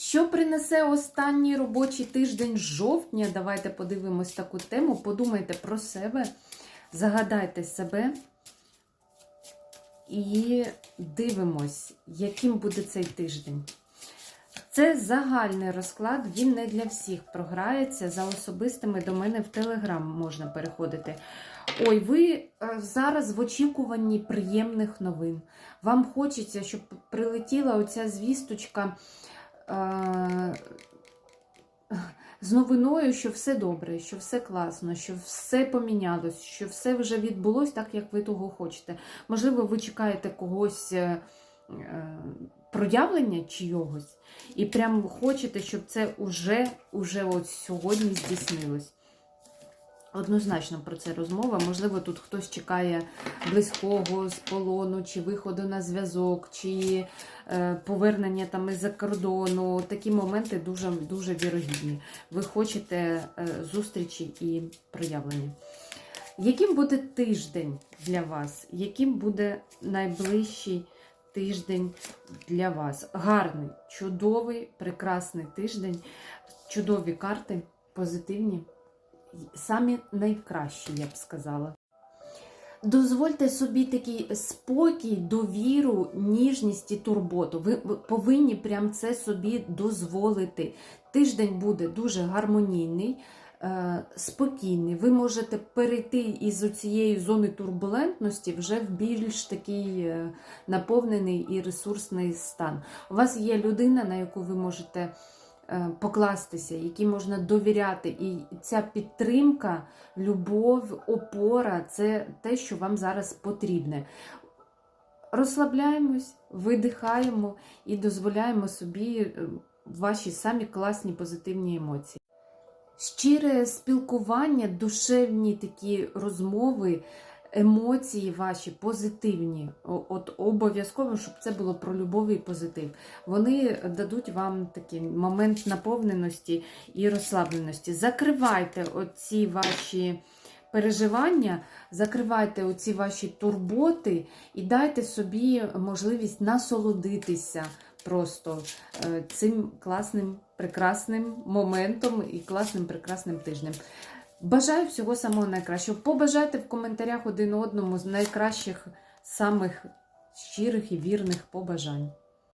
Що принесе останній робочий тиждень жовтня? Давайте подивимось таку тему. Подумайте про себе, загадайте себе і дивимось, яким буде цей тиждень. Це загальний розклад, він не для всіх програється. За особистими до мене в Телеграм можна переходити. Ой, ви е, зараз в очікуванні приємних новин. Вам хочеться, щоб прилетіла оця звісточка з новиною, що все добре, що все класно, що все помінялось, що все вже відбулось так, як ви того хочете. Можливо, ви чекаєте когось. е, е, Проявлення чийогось, і прям хочете, щоб це уже, уже от сьогодні здійснилось. Однозначно про це розмова. Можливо, тут хтось чекає близького з полону, чи виходу на зв'язок, чи е, повернення там із-за кордону. Такі моменти дуже, дуже вірогідні. Ви хочете е, зустрічі і проявлення. Яким буде тиждень для вас? Яким буде найближчий тиждень для вас? Гарний, чудовий, прекрасний тиждень, чудові карти, позитивні самі найкращі, я б сказала. Дозвольте собі такий спокій, довіру, ніжність і турботу. Ви повинні прям це собі дозволити. Тиждень буде дуже гармонійний, е, спокійний. Ви можете перейти із цієї зони турбулентності вже в більш такий е, наповнений і ресурсний стан. У вас є людина, на яку ви можете покластися, якій можна довіряти. І ця підтримка, любов, опора це те, що вам зараз потрібне. Розслабляємось, видихаємо і дозволяємо собі е, ваші самі класні позитивні емоції. Щире спілкування, душевні такі розмови, емоції ваші позитивні. От обов'язково, щоб це було про любов і позитив. Вони дадуть вам такий момент наповненості і розслабленості. Закривайте оці ваші переживання, закривайте оці ваші турботи і дайте собі можливість насолодитися просто е, цим класним, прекрасним моментом і класним, прекрасним тижнем. Бажаю всього самого найкращого. Побажайте в коментарях один одному з найкращих, самих щирих і вірних побажань.